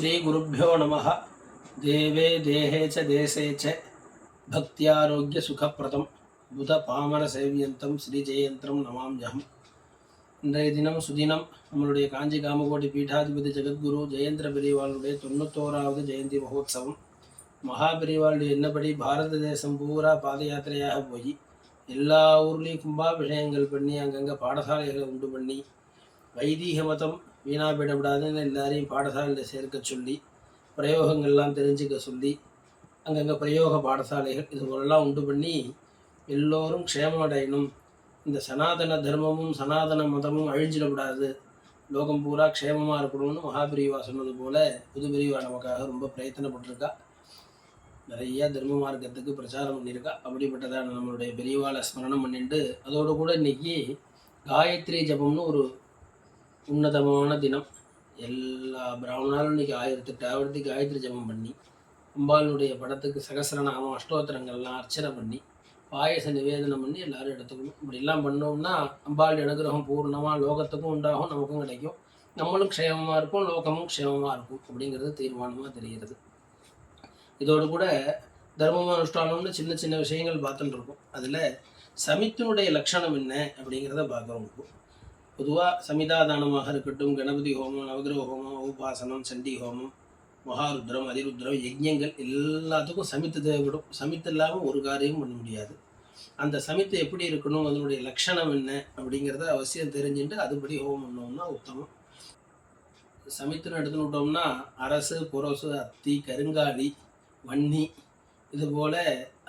ஸ்ரீகுருப்போ நம தேவே தேகே ச தேசே ச பக்தியாரோக்கிய சுகப்பிரதம் புத பாமர சேவியந்தம் ஸ்ரீ ஜெயந்திரம் நமாம்யம் இன்றைய தினம் சுதினம் நம்மளுடைய காஞ்சி காமகோட்டி பீட்டாதிபதி ஜெகத்குரு ஜெயந்திர பெரியவாளுடைய தொண்ணூத்தோராவது ஜெயந்தி மகோத்சவம். மகாபெரிவாளுடைய என்னபடி பாரத தேசம் பூரா பாத யாத்திரையாக போய் எல்லா ஊர்லேயும் கும்பாபிஷேகங்கள் பண்ணி அங்கங்கே பாடசாலைகளை உண்டு பண்ணி வைதீக மதம் வீணாக போயிடக்கூடாதுன்னு எல்லாரையும் பாடசாலையில் சேர்க்க சொல்லி பிரயோகங்கள்லாம் தெரிஞ்சுக்க சொல்லி அங்கங்கே பிரயோக பாடசாலைகள் இது போலெல்லாம் உண்டு பண்ணி எல்லோரும் க்ஷேமம் அடையணும். இந்த சனாதன தர்மமும் சனாதன மதமும் அழிஞ்சிடக்கூடாது. லோகம் பூரா க்ஷேமமாக இருக்கணும்னு மகாபிரிவா சொன்னது போல் புதுபிரிவா நமக்காக ரொம்ப பிரயத்தனப்பட்டிருக்கா. நிறைய தர்ம மார்க்கத்துக்கு பிரச்சாரம் பண்ணியிருக்கா. அப்படிப்பட்டதான நம்மளுடைய பெரியவாளை ஸ்மரணம் பண்ணிட்டு அதோடு கூட இன்னைக்கு காயத்ரி ஜபம்னு ஒரு உன்னதமான தினம். எல்லா பிராமணாலும் இன்னைக்கு ஆயிரத்தெட்டு ஆவர்த்தி காயத்ரி ஜபம் பண்ணி அம்பாளுடைய படத்துக்கு சகசரநாமம் அஷ்டோத்திரங்கள்லாம் அர்ச்சனை பண்ணி பாயச நிவேதனம் பண்ணி எல்லாரும் எடுத்துக்கணும். இப்படிலாம் பண்ணோம்னா அம்பாள் அனுகிரகம் பூர்ணமாக லோகத்துக்கும் உண்டாகும் நமக்கும் கிடைக்கும். நம்மளும் க்ஷேமமாக இருக்கும் லோகமும் க்ஷேமமாக இருக்கும் அப்படிங்கிறது தீர்மானமாக தெரிகிறது. இதோடு கூட தர்மம் அனுஷ்டானம்னு சின்ன சின்ன விஷயங்கள் பார்த்துட்டு இருக்கோம். அதில் சமித்தினுடைய லட்சணம் என்ன அப்படிங்கிறத பார்க்குறோம். இப்போ பொதுவாக சமிதாதானமாக இருக்கட்டும் கணபதி ஹோமம் நவகிரக ஹோமம் உபாசனம் சண்டி ஹோமம் மகாருத்ரம் அதிருத்ரம் யஜ்யங்கள் எல்லாத்துக்கும் சமித்து தேவைப்படும். சமித்து இல்லாமல் ஒரு காரியமும் பண்ண முடியாது. அந்த சமித்து எப்படி இருக்கணும் அதனுடைய லட்சணம் என்ன அப்படிங்கிறத அவசியம் தெரிஞ்சுட்டு அதுபடி ஹோமம் பண்ணோம்னா உத்தமம். சமித்துன்னு எடுத்துன்னு விட்டோம்னா அரசு புரசு அத்தி கருங்காலி வன்னி இது போல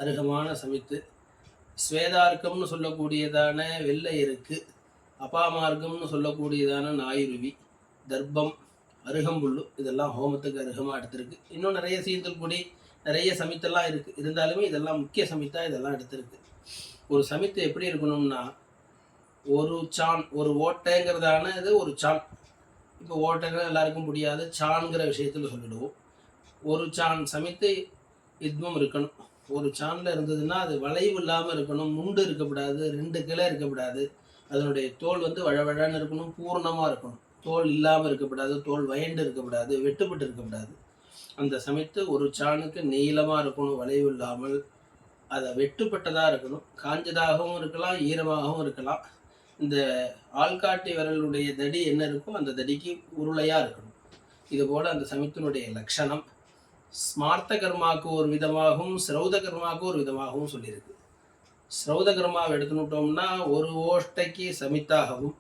அருகமான சமித்து. ஸ்வேதார்க்கம்னு சொல்லக்கூடியதான வெள்ளை இருக்குது அபாமார்க்கம்னு சொல்லக்கூடியதான நாயுருவி தர்ப்பம் அருகம்புல்லு இதெல்லாம் ஹோமத்துக்கு அருகமாக எடுத்திருக்கு. இன்னும் நிறைய சீந்தல் கூடி நிறைய சமித்தெல்லாம் இருக்குது இருந்தாலுமே இதெல்லாம் முக்கிய சமித்தாக இதெல்லாம் எடுத்திருக்கு. ஒரு சமித்து எப்படி இருக்கணும்னா ஒரு சான் ஒரு ஓட்டைங்கிறதான இது ஒரு சான். இப்போ ஓட்டைன்னா எல்லாருக்கும் முடியாது சான்ங்கிற விஷயத்தில் சொல்லிடுவோம். ஒரு சான் சமித்து யுத்மம் இருக்கணும். ஒரு சானில் இருந்ததுன்னா அது வளைவு இல்லாமல் இருக்கணும். முண்டு இருக்கக்கூடாது ரெண்டு கிளை இருக்கக்கூடாது அதனுடைய தோல் வந்து வழவழன்னு இருக்கணும் பூர்ணமாக இருக்கணும். தோல் இல்லாமல் இருக்கக்கூடாது தோல் வயண்டு இருக்கக்கூடாது வெட்டுப்பட்டு இருக்கக்கூடாது அந்த சமயத்து ஒரு சாணுக்கு நீளமாக இருக்கணும் வளைவு இல்லாமல். அதை வெட்டுப்பட்டதாக இருக்கணும் காஞ்சதாகவும் இருக்கலாம் ஈரமாகவும் இருக்கலாம். இந்த ஆள்காட்டி விரலுடைய தடி என்ன இருக்கோ அந்த தடிக்கு உருளையாக இருக்கணும். இது போல் அந்த சமயத்தினுடைய லட்சணம். ஸ்மார்த்த கர்மாவுக்கு ஒரு விதமாகவும் சிரௌத கர்மாவுக்கு ஒரு விதமாகவும் சொல்லியிருக்கு. ஸ்ரௌத கர்மாவை எடுத்துனுட்டோம்னா ஒரு ஓஷ்டைக்கு சமித்தாகவும்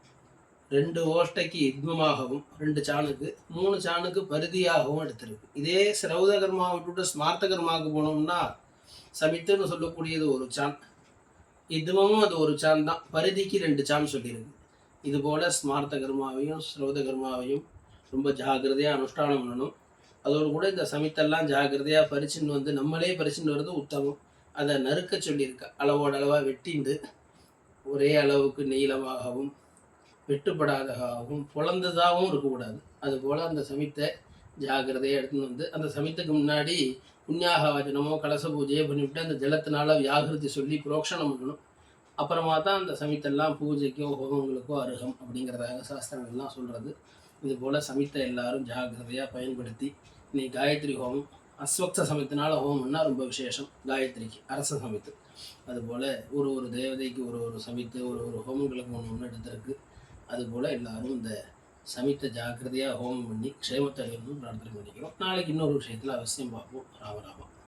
ரெண்டு ஓஷ்டைக்கு யுக்மமாகவும் ரெண்டு சாணுக்கு மூணு சாணுக்கு பருதியாகவும் எடுத்திருக்கு. இதே சிரௌத கர்மாவை விட்டுட்டு ஸ்மார்த்த கர்மாவுக்கு போனோம்னா சமித்துன்னு சொல்லக்கூடியது ஒரு சான். யுத்மமும் அது ஒரு சான் தான். பருதிக்கு ரெண்டு சான் சொல்லியிருக்கு. இது போல ஸ்மார்த்த கர்மாவையும் ஸ்ரௌத கர்மாவையும் ரொம்ப ஜாகிரதையாக அனுஷ்டானம் பண்ணணும். அதோடு கூட இந்த சமித்தெல்லாம் ஜாகிரதையாக பறிச்சுன்னு வந்து நம்மளே பறிச்சுன்னு வர்றது உத்தமம். அதை நறுக்க சொல்லியிருக்க. அளவோட அளவாக வெட்டிண்டு ஒரே அளவுக்கு நீளமாகவும் வெட்டுப்படாததாகவும் புலந்ததாகவும் இருக்கக்கூடாது. அதுபோல் அந்த சமித்தை ஜாகிரதையாக எடுத்துன்னு வந்து அந்த சமயத்துக்கு முன்னாடி புண்ணியாக வச்சனமோ கலச பூஜையோ பண்ணிவிட்டு அந்த ஜலத்தினால வியாகிருதி சொல்லி புரோக்ஷணம் பண்ணணும். அப்புறமா தான் அந்த சமித்தெல்லாம் பூஜைக்கோ ஹோமங்களுக்கோ அருகம் அப்படிங்கிறதாக சாஸ்திரங்கள்லாம் சொல்கிறது இது போல் சமித்தை எல்லாரும் ஜாகிரதையாக பயன்படுத்தி நீ காயத்ரி ஹோமம் அஸ்வக்த சமயத்தினால ஹோமம்னா ரொம்ப விசேஷம் காயத்ரிக்கு அரச சமயத்து. அதுபோல் ஒரு ஒரு தேவதைக்கு ஒரு ஒரு சமித்து ஒரு ஒரு ஹோமங்களுக்கு ஒன்று ஒன்று எடுத்திருக்கு. அதுபோல் எல்லாரும் இந்த சமித்த ஜாக்கிரதையாக ஹோமம் பண்ணி க்ஷேமத்தை அடையணும்னு பிரார்த்தனை பண்ணிக்கிறோம். நாளைக்கு இன்னொரு விஷயத்தில் அவசியம் பார்ப்போம். ராமராமா